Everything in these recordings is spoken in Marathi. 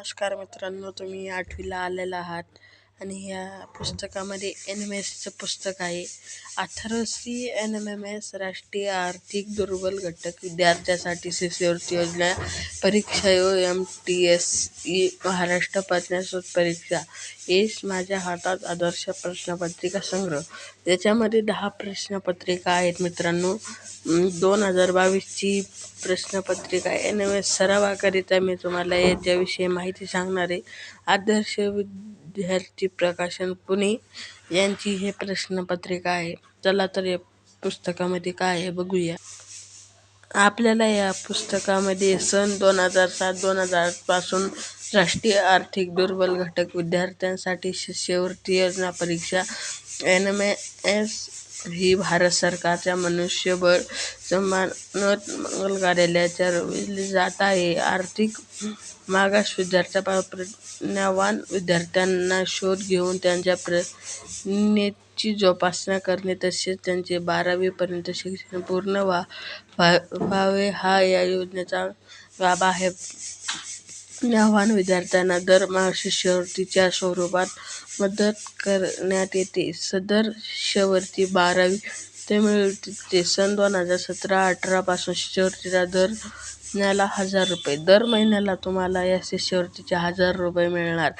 नमस्कार मित्रांनो तुम्ही आठवीला आलेला आहात. आणि ह्या पुस्तकामध्ये एन एम एसचं पुस्तक आहे. Atharvashri N M M S राष्ट्रीय आर्थिक दुर्बल घटक विद्यार्थ्यासाठी शिष्यवृत्ती योजना परीक्षा यो M T S E Maharashtra प्रज्ञाशोध परीक्षा. येस माझ्या हातात आदर्श प्रश्नपत्रिका संग्रह. त्याच्यामध्ये दहा प्रश्नपत्रिका आहेत मित्रांनो. दोन हजार बावीसची प्रश्नपत्रिका एन एम एस सरावाकरिता मी तुम्हाला याच्याविषयी माहिती सांगणार आहे. आदर्श विद्यार्थी प्रकाशन पुणे यांची हे प्रश्नपत्रिका आहे. चला तर या पुस्तकामध्ये काय आहे बघूया. आपल्याला या पुस्तकामध्ये सन दोन हजार सात दोन हजारपासून राष्ट्रीय आर्थिक दुर्बल घटक विद्यार्थ्यांसाठी शिष्यवृत्ती योजना परीक्षा एन एम एस ही भारत सरकारच्या मनुष्यबळ सन्मानत मंगल कार्यालयाच्या राबविली जात आहे. आर्थिक मागास विद्यार्थ्या प्रज्ञावान विद्यार्थ्यांना शोध घेऊन त्यांच्या प्रज्ञेची जोपासना करणे तसेच त्यांचे बारावीपर्यंत शिक्षण पूर्ण व्हा व्हावे. हा या योजनेचा गाभा आहे. आव्हान विद्यार्थ्यांना दरमहा शिष्यवृत्तीच्या स्वरूपात मदत करण्यात येते. सदर शिष्यवृत्ती बारावी ते मिळते सन दोन हजार सतरा अठरा पासून शिष्यवृत्तीचा दर महिन्याला हजार रुपये. दर महिन्याला तुम्हाला या शिष्यवृत्तीचे हजार रुपये मिळणार.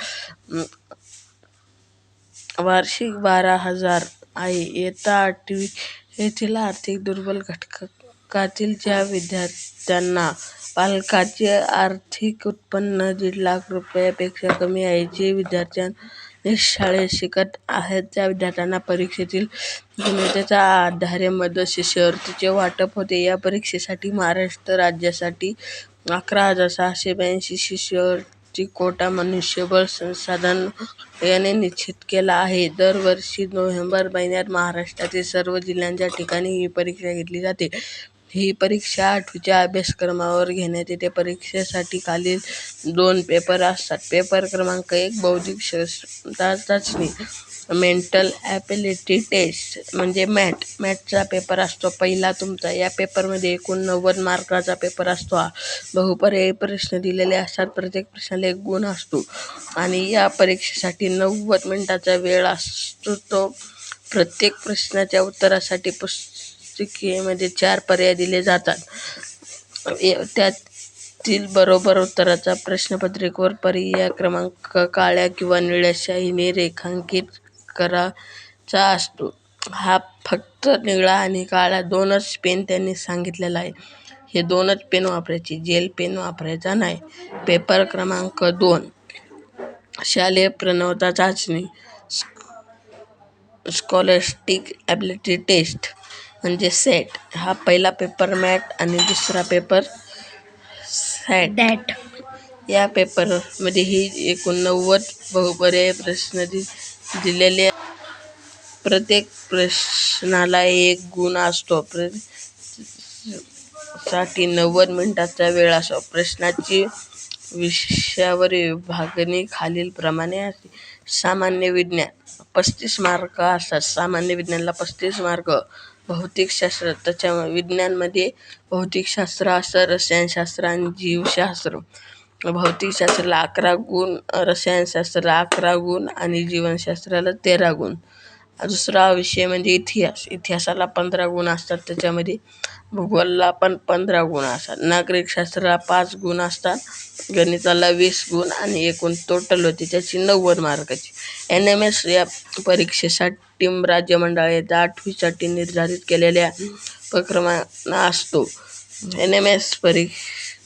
वार्षिक बारा हजार आहे. इयत्ता आठवी येथील आर्थिक दुर्बल घटकातील ज्या विद्यार्थ्यांना पालकांचे आर्थिक उत्पन्न दीड लाख रुपयांपेक्षा कमी आहे जे विद्यार्थ्यांनी शाळेत शिकत आहेत त्या विद्यार्थ्यांना परीक्षेतील गुणवत्तेच्या आधारे मदत शिष्यवृत्तीचे वाटप होते. या परीक्षेसाठी महाराष्ट्र राज्यासाठी अकरा हजार सहाशे ब्याऐंशी शिष्यवृत्ती कोटा मनुष्यबळ संसाधन याने निश्चित केला आहे. दरवर्षी नोव्हेंबर महिन्यात महाराष्ट्रातील सर्व जिल्ह्यांच्या ठिकाणी ही परीक्षा घेतली जाते. ही परीक्षा आठवीच्या अभ्यासक्रमावर घेण्यात येते. परीक्षेसाठी खालील दोन पेपर असतात. पेपर क्रमांक एक बौद्धिक क्षमता चाचणी मेंटल ॲबिलिटी टेस्ट म्हणजे मॅट मॅटचा पेपर असतो. पहिला तुमचा या पेपरमध्ये एकूण नव्वद मार्काचा पेपर असतो. हा बहुपर्यायी प्रश्न दिलेले असतात. प्रत्येक प्रश्नाला एक गुण असतो. आणि या परीक्षेसाठी नव्वद मिनटाचा वेळ असतो. तो प्रत्येक प्रश्नाच्या उत्तरासाठी पुस्तिकेमध्ये म्हणजे चार पर्याय दिले जातात. त्यातील बरोबर उत्तराचा प्रश्नपत्रिकेवर पर्याय क्रमांक काळ्या किंवा निळ्या शाईने रेखांकित करायचा असतो. हा फक्त निळा आणि काळा दोनच पेन त्यांनी सांगितलेला आहे. हे दोनच पेन वापरायची. जेल पेन वापरायचा नाही. पेपर क्रमांक दोन. शालेय प्रणवता चाचणी. Scholastic ability test. म्हणजे सेट हा पहिला पेपर मॅट आणि दुसरा पेपर सॅट दॅट या पेपरमध्ये ही एकूण नव्वद बहुपर्यायी प्रश्न दि दिलेले प्रत्येक प्रश्नाला एक गुण असतो. प्रसाठी नव्वद मिनिटांचा वेळ असतो. प्रश्नाची विषयावर विभागणी खालीलप्रमाणे असते. सामान्य विज्ञान पस्तीस मार्क असतात. सामान्य विज्ञानाला पस्तीस मार्क. भौतिकशास्त्र त्याच्या विज्ञानमध्ये भौतिकशास्त्र असं रसायनशास्त्र आणि जीवशास्त्र. भौतिकशास्त्राला अकरा गुण रसायनशास्त्राला अकरा गुण आणि जीवशास्त्राला तेरा गुण. दुसरा विषय म्हणजे इतिहास. इतिहासाला पंधरा गुण असतात त्याच्यामध्ये भूगोलला पण पंधरा गुण असतात. नागरिकशास्त्राला पाच गुण असतात गणिताला वीस गुण आणि एकूण टोटल होती त्याची नव्वद मार्काची. एन एम एस या परीक्षेसाठी राज्य मंडळाच्या आठवीसाठी निर्धारित केलेल्या उपक्रमांना असतो. एन एम एस परीक्षा